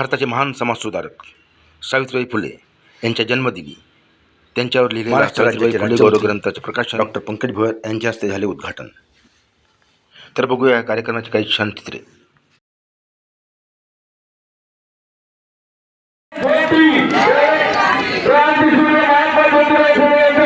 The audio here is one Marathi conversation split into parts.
भारताचे महान समाजसुधारक सावित्रीबाई फुले यांच्या जन्मदिनी त्यांच्यावर लिहिलेल्या सावित्रीबाई फुले गौरव ग्रंथाचे प्रकाशन डॉक्टर पंकज भोयर यांच्या हस्ते झाले उद्घाटन. तर बघूया या कार्यक्रमाची काही क्षण चित्रे क्रांतीसूर्य महात्मा ज्योतिराव फुले यांच्या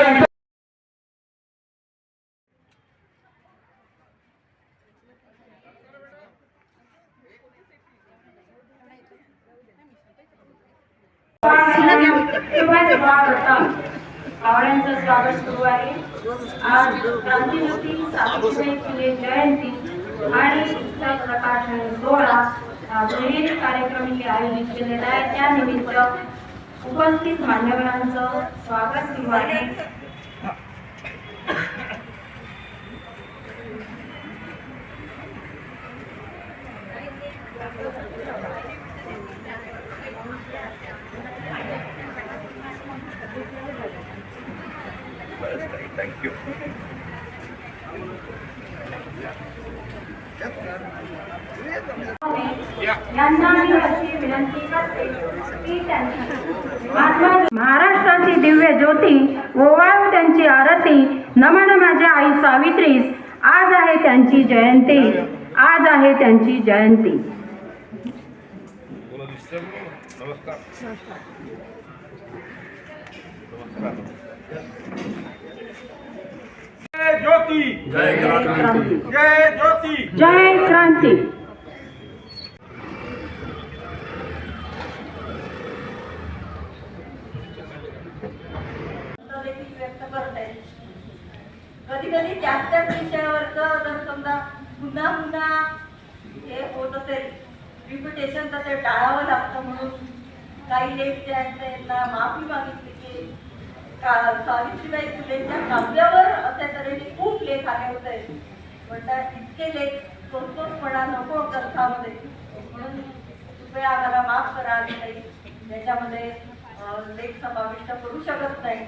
पाहुण्यांचं स्वागत सुरू आहे आज क्रांतीज्योती सावित्रीबाई फुले जयंती आणि पुस्तक प्रकाशन सोहळा हा विविध कार्यक्रम इथे आयोजित केलेला आहे. त्यानिमित्त उपस्थित मान्यवरांचं स्वागत किंवा आहे यांना मी अशी विनंती करते की त्यांनी महात्मा- महाराष्ट्राची दिव्य ज्योती ओवाळू त्यांची आरती नमन माझ्या आई सावित्रीस आज आहे त्यांची जयंती. आज आहे त्यांची जयंती. जय ज्योती. जय क्रांती. जय ज्योती. जय क्रांती. देखील व्यक्त करत आहे. कधी कधी त्याच त्याच विषयावरचं जर समजा पुन्हा पुन्हा हे होत असेल रिपिटेशन तर ते टाळावं लागतं म्हणून काही लेख जे आहेत त्यांना माफी मागितली की का सावित्रीबाई फुलेंच्या काव्यावर अशा तऱ्हेने खूप लेख आले होते. म्हणतात इतके लेख तोच नको ग्रंथामध्ये. म्हणून कृपया आम्हाला माफ करा काही त्याच्यामध्ये लेख समाविष्ट करू शकत नाही.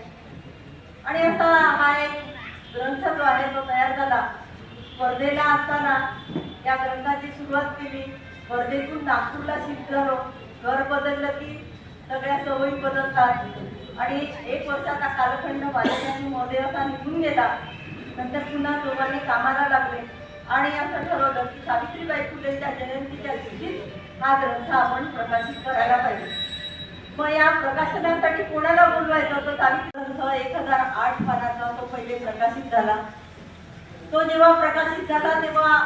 आणि असा हा एक ग्रंथ जो आहे तो तयार झाला. वर्धेला असताना या ग्रंथाची सुरुवात केली. वर्धेतून नागपूरला शिफ्ट झालो. घर बदललं की सगळ्या सवयी बदलतात. आणि एक वर्षाचा कालखंड माझ्यासाठी मध्ये असा निघून गेला. नंतर पुन्हा दोघांनी कामाला लागले. आणि असं ठरवलं की सावित्रीबाई फुलेच्या जयंतीच्या दिवशी हा ग्रंथ आपण प्रकाशित करायला पाहिजे. मग या प्रकाशनासाठी कोणाला बोलवायचं होतं? सावित्री ग्रंथ एक हजार आठ पाना प्रकाशित झाला. तो जेव्हा प्रकाशित झाला तेव्हा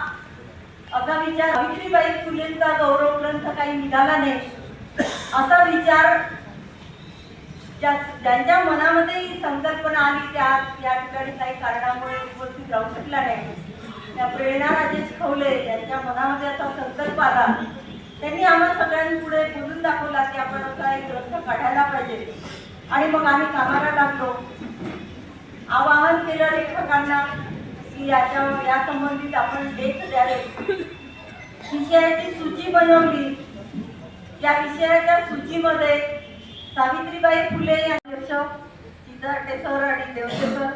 असा विचार सावित्रीबाई फुलेंचा गौरव ग्रंथ काही निघाला नाही. असा विचार ज्यांच्या मनामध्ये ही संकल्पना आली त्या या ठिकाणी काही कारणामुळे उपस्थित राहू शकला नाही. त्या प्रेरणा राजेश खवले यांच्या मनामध्ये असा संकल्प आला. त्यांनी आम्हा सगळ्यांपुढे बोलून दाखवला की आपण असा एक ग्रंथ काढायला पाहिजे. आणि मग आम्ही कामाला लागलो. आवाहन केलं लेखकांना की याच्या या संबंधित आपण लेख द्यावे. विषयाची सूची बनवली. या विषयाच्या सूचीमध्ये सावित्रीबाई फुले अध्यक्ष सर आणि देवते सर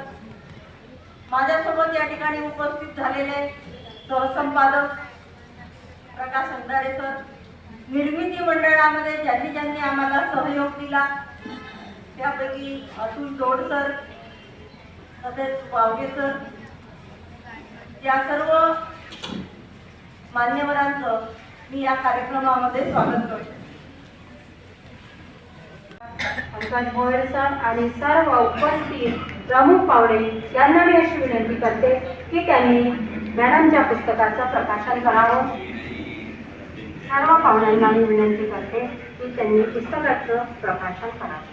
माझ्यासोबत या ठिकाणी उपस्थित झालेले सहसंपादक प्रकाश अंधारे सर निर्मिती मंडळामध्ये ज्यांनी ज्यांनी आम्हाला सहयोग दिला त्यापैकी अतुल जोड सर तसेच वावगे सर या सर्व मान्यवरांचं मी या कार्यक्रमामध्ये स्वागत करते. पंकज भोयर सर आणि सर्व उपस्थित प्रमुख पावडे यांना मी अशी विनंती करते की त्यांनी मॅडमच्या पुस्तकाचं प्रकाशन करावं. सर्व पाहुण्यांना मी विनंती करते की त्यांनी पुस्तकाचं प्रकाशन करावं.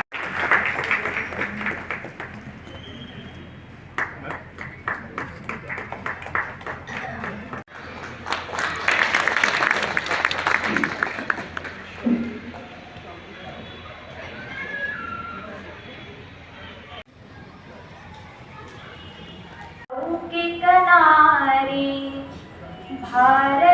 Hare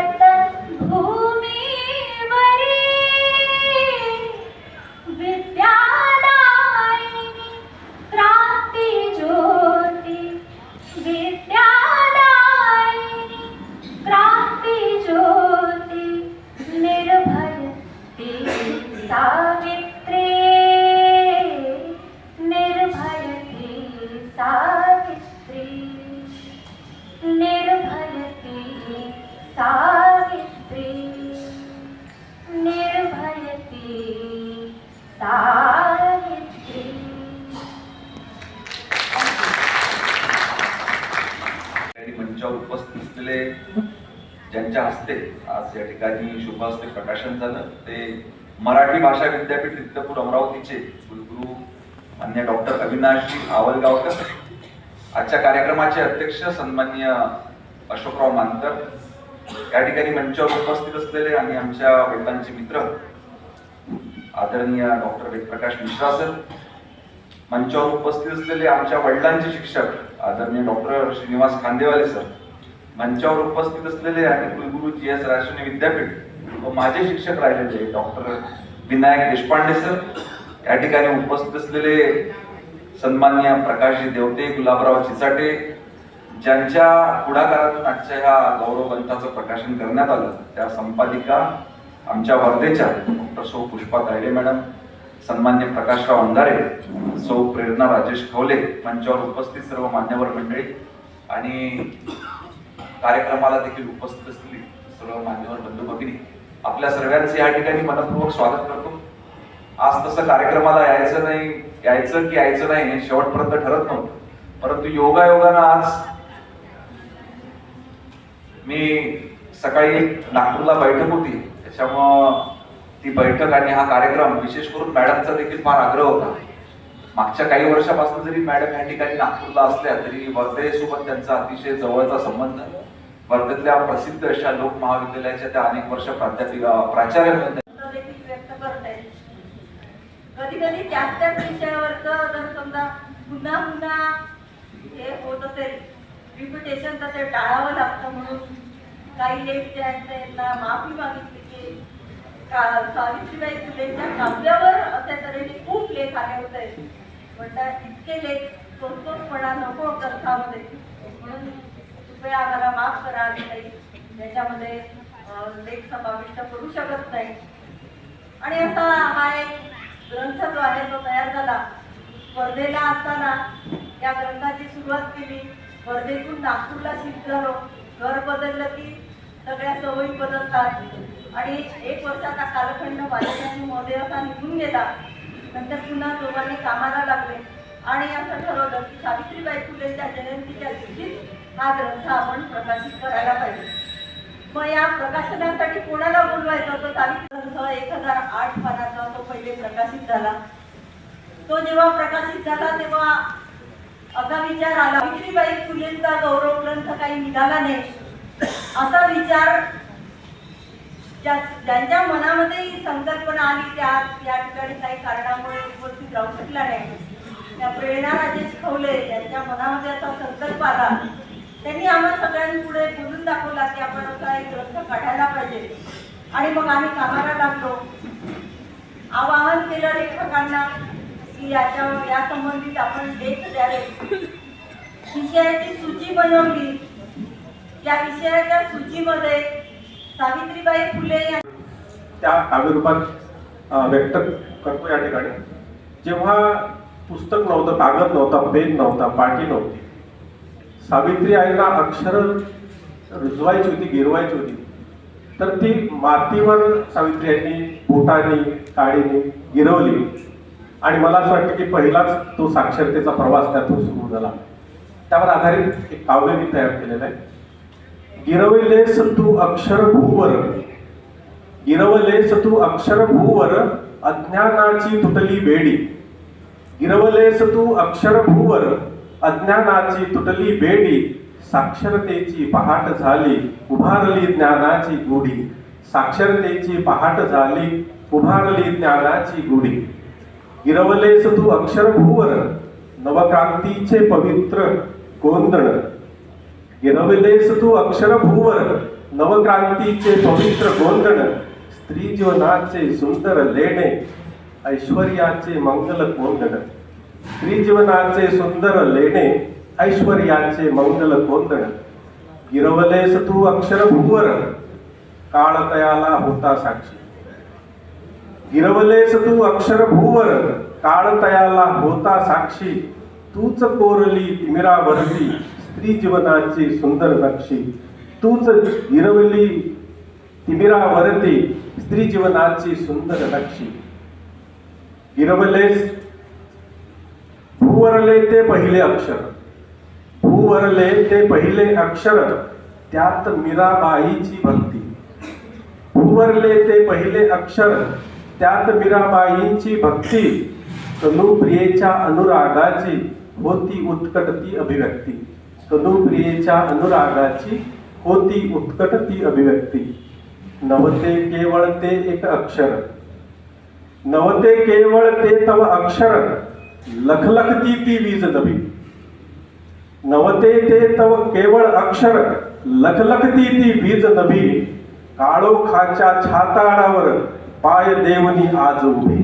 सावित्री मंचावर उपस्थित असलेले ज्यांच्या हस्ते आज या ठिकाणी शुभ हस्ते प्रकाशन झालं ते मराठी भाषा विद्यापीठ रिक्तपूर अमरावतीचे कुलगुरू मान्य डॉक्टर अविनाशजी आवलगावकर आजच्या कार्यक्रमाचे अध्यक्ष सन्मान्य अशोकराव मानकर या ठिकाणी मंचावर उपस्थित असलेले आणि आमच्या वडिलांचे मित्र आदरणीय डॉक्टर वेदप्रकाश मिश्रा सर मंचावर उपस्थित असलेले आमच्या वडिलांचे शिक्षक आदरणीय डॉक्टर श्रीनिवास खांदेवाले सर मंचावर उपस्थित असलेले आणि कुलगुरू जी एस राष्ट्रीय विद्यापीठ व माझे शिक्षक राहिलेले डॉक्टर विनायक देशपांडे सर या ठिकाणी उपस्थित असलेले सन्मान्य प्रकाशजी देवते गुलाबराव चिचाटे ज्यांच्या पुढाकारातून आजच्या ह्या गौरव ग्रंथाचं प्रकाशन करण्यात आलं त्या संपादिका आमच्या वर्धेच्या डॉक्टर सौ पुष्पा तायडे मॅडम सन्मान्य प्रकाशराव अंधारे सौ प्रेरणा राजेश खवले मंचावर उपस्थित सर्व मान्यवर मंडळी आणि कार्यक्रमाला देखील उपस्थित असलेली सर्व मान्यवर बंधू भगिनी आपल्या सर्वांचे या ठिकाणी मनपूर्वक स्वागत करतो. आज तसं कार्यक्रमाला यायचं नाही यायचं की यायचं नाही हे शेवटपर्यंत ठरत नव्हतं. परंतु योगायोगानं आज मी सकाळी नागपूरला बैठक होती. त्याच्यामुळं ती बैठक आणि हा कार्यक्रम विशेष करून मॅडमचा देखील फार आग्रह होता. मागच्या काही वर्षापासून जरी मॅडम या ठिकाणी नागपूरला असल्या तरी वर्धेसोबत त्यांचा अतिशय जवळचा संबंध. आहे वर्धेतल्या प्रसिद्ध अशा लोक महाविद्यालयाच्या त्या अनेक वर्ष प्राध्यापिका प्राचार्य म्हणून कधी कधी त्याच त्याच विषयावरचं जर समजा पुन्हा पुन्हा हे होत असेल रिपिटेशन तर ते टाळावं लागतं म्हणून काही लेख जे आहेत त्यांना माफी मागितली. सावित्रीबाई फुलेंच्या काव्यावर अशा तऱ्हेने खूप लेख आले होते. म्हणतात इतके लेख तोच नको ग्रंथामध्ये म्हणून कृपया आम्हाला माफ करा नाही काही त्याच्यामध्ये लेख समाविष्ट करू शकत नाही. आणि असा हा एक ग्रंथ जो आहे तो तयार झाला. वर्धेला असताना या ग्रंथाची सुरुवात केली. वर्धेतून नागपूरला शिफ्ट झालो. घर बदललं की सगळ्या सवयी बदलतात. आणि एक वर्षाचा कालखंड बालकांनी मध्ये निघून गेला. नंतर पुन्हा दोघांनी कामाला लागले. आणि असं ठरवलं की सावित्रीबाई फुलेंच्या जयंतीच्या दिवशी हा ग्रंथ आपण प्रकाशित करायला पाहिजे. मग या प्रकाशनासाठी कोणाला बोलवायचं होतं? सावित्री ग्रंथ एक हजार आठ पानाचा तो पहिले प्रकाशित झाला. तो जेव्हा प्रकाशित झाला तेव्हा असा विचार आला सावित्रीबाई फुलेंचा गौरव ग्रंथ काही निघाला नाही. असा विचार ज्या ज्यांच्या मनामध्ये ही संकल्पना आली त्या या ठिकाणी काही कारणामुळे उपस्थित राहू शकला नाही. त्या प्रेरणा राजेश खवले यांच्या मनामध्ये असा संकल्प आला. त्यांनी आम्हाला सगळ्यांपुढे बोलून दाखवला की आपण असा एक ग्रंथ काढायला पाहिजे. आणि मग आम्ही कामाला लागलो. आवाहन केलं लेखकांना की याच्या या संबंधित आपण लेख द्यावे. विषयाची सूची बनवली. या विषयाच्या सूचीमध्ये सावित्रीबाई फुले त्या काव्यरूपात व्यक्त करतो या ठिकाणी. जेव्हा पुस्तक नव्हतं कागद नव्हता पेन नव्हता पाटी नव्हती सावित्री आईला अक्षर रुजवायची होती गिरवायची होती. तर ती मातीवर सावित्री आईनी बोटाने काळीने गिरवली आणि मला असं वाटतं की पहिलाच तो साक्षरतेचा प्रवास त्यातून सुरू झाला. त्यावर आधारित एक काव्य मी तयार केलेलं आहे. गिरविलेस तू अक्षर भूवर. गिरवलेस तू अक्षर भूवर अज्ञानाची तुटली बेडी. गिरवलेस तू अक्षर भूवर अज्ञानाची तुटली बेडी. साक्षरतेची पहाट झाली उभारली ज्ञानाची गुढी. साक्षरतेची पहाट झाली उभारली ज्ञानाची गुढी. गिरवलेस तू अक्षरभूवर नवक्रांतीचे पवित्र गोंधळ. गिरविलेस तू अक्षरभूवर नवक्रांतीचे पवित्र गोंधण स्त्री जीवनाचे सुंदर लेणे ऐश्वर्याचे मंगल गोंधळ. स्त्री जीवनाचे सुंदर लेणे ऐश्वर्याचे मंगल गोंधळ. गिरवलेस तू अक्षर काळतयाला होता साक्षी. गिरवलेस तू अक्षर काळतयाला होता साक्षी. तूच कोरली तिमिरावरती स्त्री जीवनाची सुंदर नक्षी. तूच हिरवली तिमिरावरती स्त्री जीवनाची सुंदर नक्षी. हिरवलेस भूवरले ते पहिले अक्षर. भूवरले ते पहिले अक्षर त्यात मीराबाईची भक्ती. भूवरले ते पहिले अक्षर त्यात मीराबाईंची भक्ती. तनुप्रियेच्या अनुरागाची होती उत्कट ती अभिव्यक्ती. तनुप्रियेच्या अनुरागाची होती उत्कट ती अभिव्यक्ती. नवते केवळ ते एक अक्षर. नवते केवळ ते तव अक्षर. लखलखती ती वीज दबी. नवते ते तव केवळ अक्षर. लखलखती ती वीज नभी काळोखाच्या छाताडावर पाय देवनी आज उभी.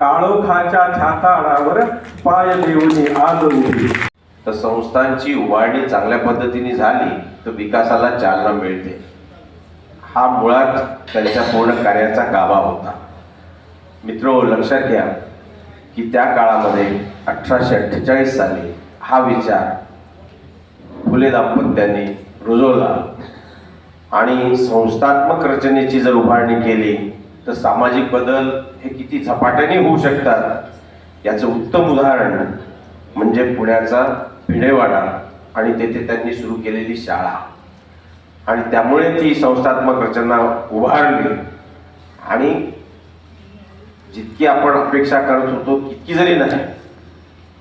काळोखाच्या छाताडावर पाय देवनी आज उभी. तर संस्थांची उभारणी चांगल्या पद्धतीने झाली तर विकासाला चालना मिळते. हा मुळात त्यांच्या पूर्ण कार्याचा गाभा होता. मित्र लक्षात घ्या की त्या काळामध्ये अठराशे अठ्ठेचाळीस साली हा विचार फुले दाम्पत्यांनी रुजवला. आणि संस्थात्मक रचनेची जर उभारणी केली तर सामाजिक बदल हे किती झपाट्याने होऊ शकतात? याचं उत्तम उदाहरण म्हणजे पुण्याचा भिडेवाडा आणि तेथे त्यांनी सुरू केलेली शाळा. आणि त्यामुळे ती संस्थात्मक रचना उभारली. आणि जितकी आपण अपेक्षा करत होतो तितकी जरी नाही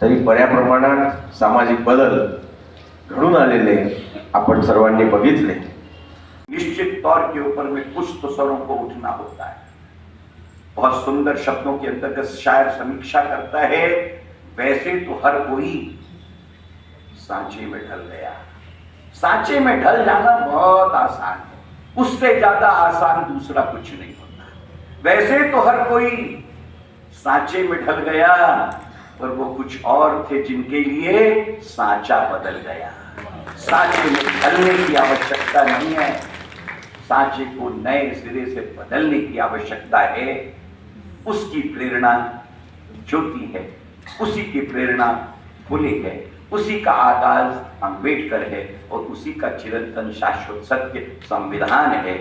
तरी बऱ्या प्रमाणात सामाजिक बदल घडून आलेले आपण सर्वांनी बघितले. निश्चित तौर के ऊपर में कुछ तो स्वरों को उठना होता है। बहुत सुंदर शब्दों के अंतर्गत शायर समीक्षा करता है वैसे तो हर कोई सांचे में ढल गया। सांचे में ढल जाना बहुत आसान है। उससे ज़्यादा आसान दूसरा कुछ नहीं होता। वैसे तो हर कोई सांचे में ढल गया, पर वो कुछ और थे जिनके लिए सांचा बदल गया। सांचे में ढलने की आवश्यकता नहीं है। सांचे को नए सिरे से बदलने की आवश्यकता है। उसकी प्रेरणा ज्योति है। उसी की प्रेरणा फुले है। उसी का आगाज़ अंबेडकर है और उसी का चिरंतन शाश्वत सत्य संविधान है।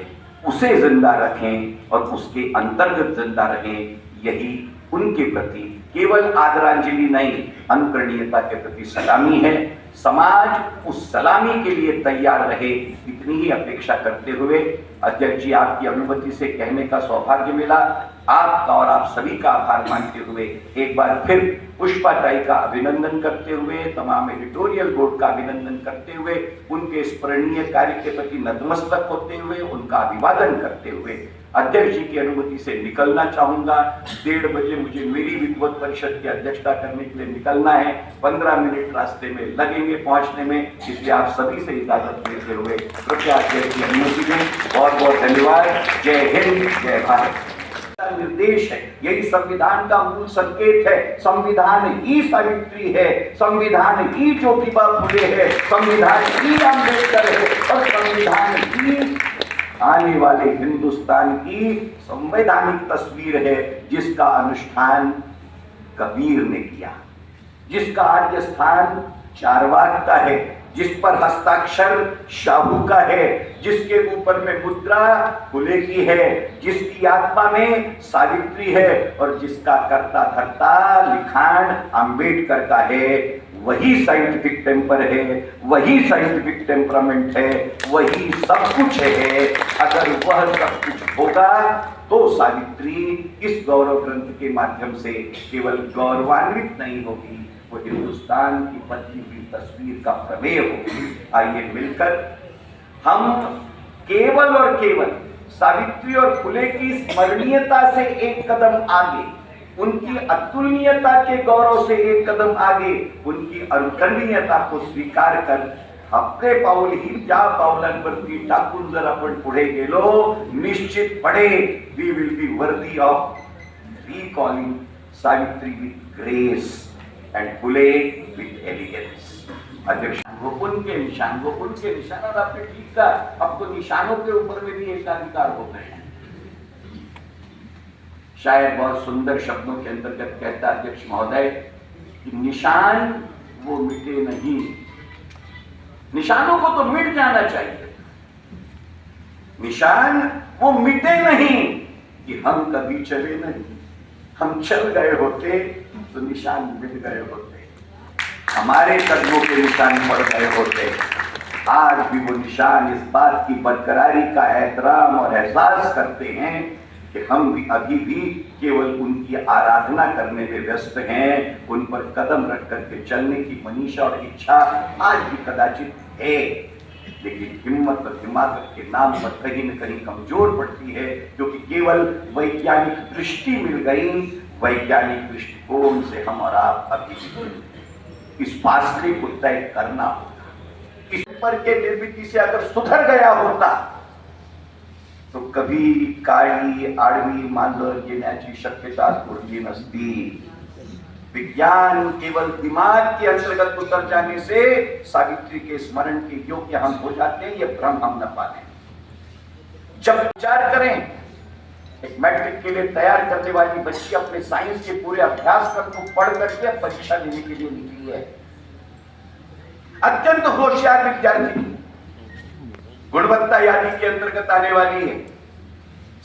उसे ज़िंदा रखें और उसके अंतर्गत ज़िंदा रहें, यही उनके प्रति केवल आदरांजलि नहीं, अनुकरणीयता के प्रति सलामी है। समाज उस सलामी के लिए तैयार रहे, इतनी ही अपेक्षा करते हुए अध्यक्ष जी, आपकी अनुमति से कहने का सौभाग्य मिला। आपका और आप सभी का आभार मानते हुए एक बार फिर पुष्पाचाई का अभिनंदन करते हुए, तमाम एडिटोरियल बोर्ड का अभिनंदन करते हुए, उनके स्मरणीय कार्य के प्रति नतमस्तक होते हुए, उनका अभिवादन करते हुए अध्यक्ष जी की अनुमति से निकलना चाहूँगा। डेढ़ बजे मुझे मेरी विद्वत परिषद की अध्यक्षता करने के लिए निकलना है। पंद्रह मिनट रास्ते में लगेंगे पहुँचने में, इसलिए आप सभी से इजाज़त लेते हुए कृपया अध्यक्ष की अनुमति दें। बहुत बहुत धन्यवाद। जय हिंद, जय भारत। निर्देश है। यही संविधान का मूल संकेत है। संविधान ही सावित्री है। संविधान ही ज्योतिबा फुले है। संविधान ही अंबेडकर है। और संविधान ही आने वाले हिंदुस्तान की संवैधानिक तस्वीर है, जिसका अनुष्ठान कबीर ने किया। जिसका आद्य स्थान चारवाक का है। जिस पर हस्ताक्षर शाहू का है, जिसके ऊपर में मुद्रा फुले की है, जिसकी आत्मा में सावित्री है और जिसका कर्ता धर्ता लिखान अंबेडकर का है, वही साइंटिफिक टेम्पर है, वही साइंटिफिक टेम्परामेंट है, वही सब कुछ है। अगर वह सब कुछ होगा तो सावित्री इस गौरव ग्रंथ के माध्यम से केवल गौरवान्वित नहीं होगी, वो हिंदुस्तान की पत्नी तस्वीर का प्रमेय होगी आइए मिलकर हम केवल और केवल सावित्री और फुले की स्मरणीयता से एक कदम आगे, उनकी अतुलनीयता के गौरव से एक कदम आगे, उनकी अनुकरणीयता को स्वीकार कर आपले पाऊल ही ज्या पावलांवरती टाकून जर आपण पुढे गेलो निश्चितपणे we will be worthy of recalling Savitri with grace and Phule with elegance. अध्यक्ष के निशान गोपुन के निशान, और आपने ठीक कहा, अब तो निशानों के ऊपर में भी एकाधिकार हो गए हैं। शायद बहुत सुंदर शब्दों के अंतर्गत कहता अध्यक्ष महोदय कि निशान वो मिटे नहीं। निशानों को तो मिट जाना चाहिए। निशान वो मिटे नहीं कि हम कभी चले नहीं। हम चल गए होते तो निशान मिट गए होते। हमारे कदमों के निशान पड़ गए होते। आज भी वो निशान इस बात की बरकरारी का एहतराम और एहसास करते हैं कि हम भी अभी भी केवल उनकी आराधना करने में व्यस्त हैं, उन पर कदम रख करके चलने की मनीषा और इच्छा आज भी कदाचित है। लेकिन हिम्मत और हिमाकत के नाम पर कहीं न कहीं कमज़ोर पड़ती है, क्योंकि केवल वैज्ञानिक दृष्टि मिल गई। वैज्ञानिक दृष्टिकोण से हम और आप अभी इस फासले को तय करना इस के निर्मिति से अगर सुधर गया होता तो कभी काळी आडवी मांजर येण्याची शक्यता उरली नसती। विज्ञान केवल दिमाग के अंतर्गत उतर जाने से सावित्री के स्मरण के योग्य हम हो जाते हैं यह भ्रम हम न पाले जब विचार करें एक मैट्रिक के लिए तैयार करने वाली बच्ची अपने साइंस के पूरे अभ्यासक्रम को पढ़ करके परीक्षा देने के लिए निकली है। अत्यंत होशियार विद्यार्थी। गुणवत्ता यादी के अंतर्गत आने वाली है।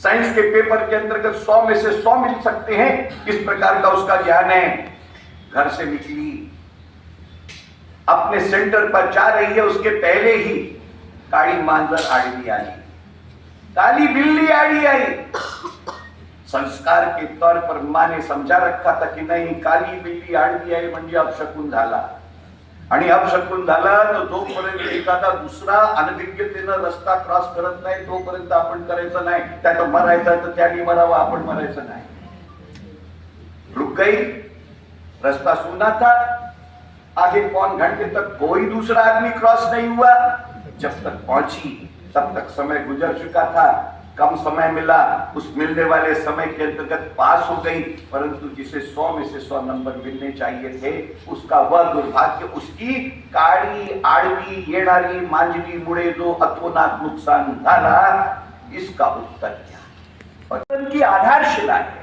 साइंस के पेपर के अंतर्गत सौ में से सौ मिल सकते हैं। इस प्रकार का उसका ज्ञान है। घर से निकली। अपने सेंटर पर जा रही है। उसके पहले ही काली मांजर आड़ी आई। काली बिल्ली आड़ी आई। संस्कार के तौर पर माँ ने समझा रखा था की नाही काली बिल्ली आडवी आहे म्हणजे अपशकून झाला। आणि अपशकून झाला तर जोपर्यंत एखादा दुसरा अनभिज्ञतेनं रस्ता क्रॉस करत नाही तोपर्यंत आपण करायचं नाही. त्याचं मरायचं तर त्याने मरावं आपण मरायचं नाही. रुक गई रास्ता सुना था. आगे पौन घंटे तक कोई दूसरा आदमी क्रॉस नहीं हुआ। जब तक पहुंची तब तक समय गुजर चुका था। कम समय मिला। उस मिलने वाले समय के अंतर्गत पास हो गई। परंतु जिसे सौ में से सौ नंबर मिलने चाहिए थे, उसका वह दुर्भाग्य उसकी काळी आडवी, येणारी मांजरी मुड़े, दो अतोनात नुकसान झाला इसका उत्तर क्या? उनकी आधारशिला है।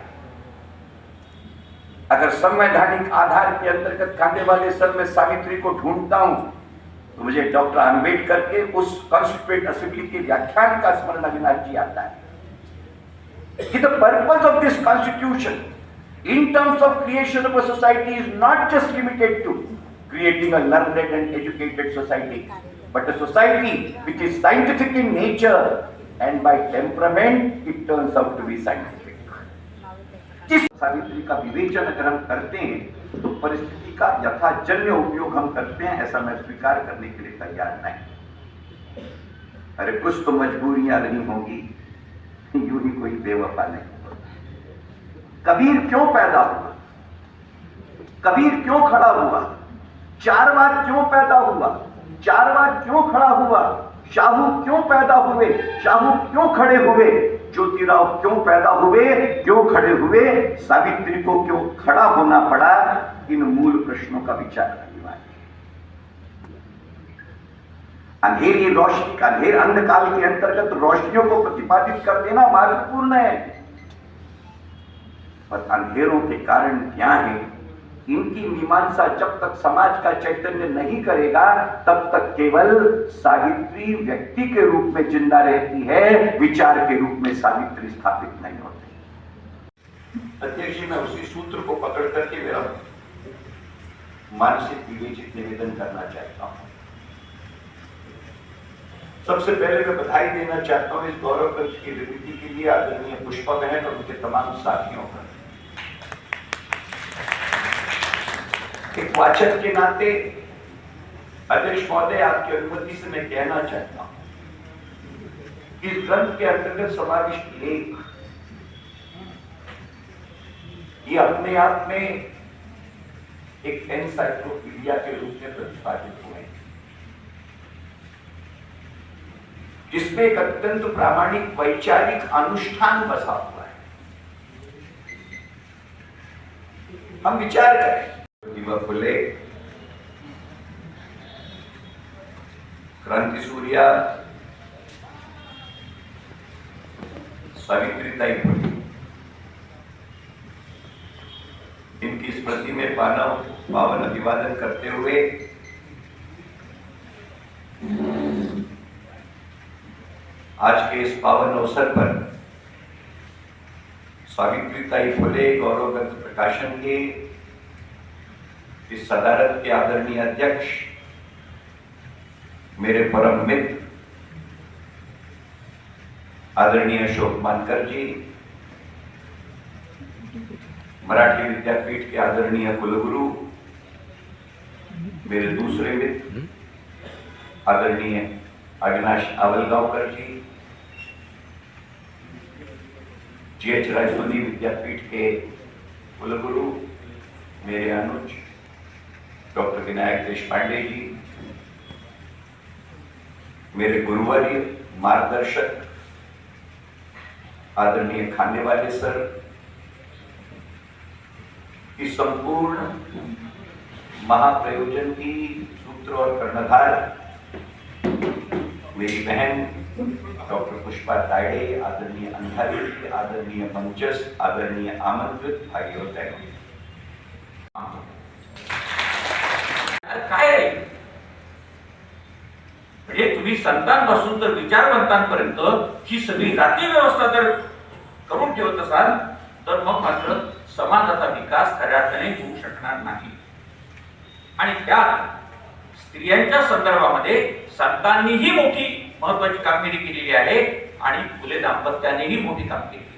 अगर संवैधानिक आधार के अंतर्गत खाने वाले सर में सावित्री को ढूंढता हूँ तो मुझे डॉक्टर अंबेडकर के उस कॉन्स्टिट्यूट असेंबली के व्याख्यान का स्मरण अविनाश जी आता है। कि the purpose of this constitution in terms of creation of a society is not just limited to creating a learned and educated society but a society which is scientific in nature and by temperament it turns out to be scientific जिस सावित्री का विवेचन अगर हम करते हैं परिस्थिति का यथाजन्य उपयोग हम करते हैं, ऐसा मैं स्वीकार करने के लिए तैयार नहीं। अरे कुछ तो मजबूरियाँ नहीं होंगी, यूँ ही कोई बेवफा नहीं कबीर क्यों पैदा हुआ? कबीर क्यों खड़ा हुआ? चारवाद क्यों पैदा हुआ? चारवाद क्यों खड़ा हुआ? शाहू क्यों पैदा हुए? शाहू क्यों खड़े हुए? ज्योतिराव क्यों पैदा हुए, क्यों खड़े हुए? सावित्री को क्यों खड़ा होना पड़ा? इन मूल प्रश्नों का विचार अंधेरी रोशनी का अंधेर अंधकाल के अंतर्गत रोशनियों को प्रतिपादित कर देना महत्वपूर्ण है। पर अंधेरों के कारण क्या है? इनकी मीमांसा जब तक समाज का चैतन्य नहीं करेगा, तब तक केवल सावित्री व्यक्ति के रूप में ज़िंदा रहती है, विचार के रूप में सावित्री स्थापित नहीं होती। अध्यक्ष जी, मैं उसी सूत्र को पकड़ करके मेरा मानसिक विवेचित निवेदन करना चाहता हूँ। सबसे पहले मैं बधाई देना चाहता हूँ इस गौरव की निर्मिति के लिए आदरणीय पुष्पा बहन और उनके तमाम साथियों का। एक वाचक के नाते अध्यक्ष महोदय, आपकी अनुमति से मैं कहना चाहता हूँ इस ग्रंथ के अंतर्गत समाविष्ट लेख, ये अपने आप में एक एनसाइक्लोपीडिया के रूप में प्रतिपादित हुए जिसमें एक अत्यंत प्रामाणिक वैचारिक अनुष्ठान बसा हुआ है। हम विचार करें फुले क्रांती सूर्या सावित्रीताई फुले इनकी स्मृति में पानव, पावन अभिवादन करते हुए आज के इस पावन अवसर पर सावित्रीताई फुले गौरव ग्रंथ प्रकाशन के इस सदारत के आदरणीय अध्यक्ष, मेरे परम मित्र, आदरणीय अशोक मानकर जी, मराठी विद्यापीठ के आदरणीय कुलगुरु, मेरे दूसरे मित्र, आदरणीय अविनाश आवलगांवकर जी जी एच रायसोनी विद्यापीठ के कुलगुरु, मेरे अनुज डॉक्टर विनायक देशपांडे जी, मेरे गुरुवर्य, मार्गदर्शक, आदरणीय खानेवाले सर, इस संपूर्ण महाप्रयोजन की सूत्र और कर्णधार, मेरी बहन, डॉक्टर पुष्पा तायडे, आदरणीय अंधारी आदरणीय मंचस आदरणीय आमंत्रित भाई और तुम्ही संतांपासून तर विचारवंतांपर्यंत ही सगळी जाती व्यवस्था जर करून ठेवत असाल तर मग मात्र समाजाचा विकास खऱ्या अर्थाने होऊ शकणार नाही. आणि त्यात स्त्रियांच्या संदर्भामध्ये संतांनीही मोठी महत्वाची कामगिरी केलेली आहे आणि फुले दाम्पत्यानेही मोठी कामगिरी केली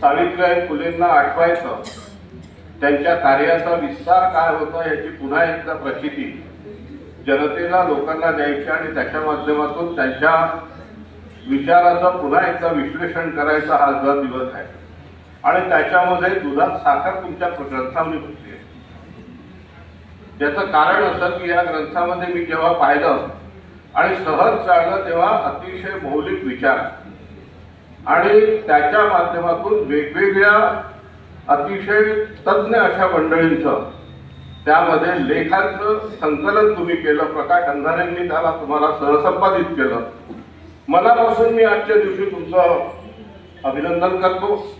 सावित्रीबाई फुलेंना आठवायचं त्यांच्या कार्याचा विस्तार काय होता याची पुन्हा एकदा प्रचिती. जनतेला लोकांना द्यायची आणि त्याच्या माध्यमातून त्यांच्या विचाराचं पुन्हा एकदा विश्लेषण करायचा हा जर दिवस आहे. आणि त्याच्यामध्ये दुधात साखर तुमच्या ग्रंथामध्ये होती. त्याचं कारण असं की या ग्रंथामध्ये मी जेव्हा पाहिलं आणि सहज चाललं तेव्हा अतिशय मौलिक विचार. आणि त्याच्या माध्यमातून वेगवेगळ्या अतिशय तज्ज्ञ अशा मंडळींचं त्यामध्ये लेखांचं संकलन तुम्ही केलं प्रकाश अंधारेंनी त्याला तुम्हाला सहसंपादित केलं. मनापासून मी आजच्या दिवशी तुमचं अभिनंदन करतो.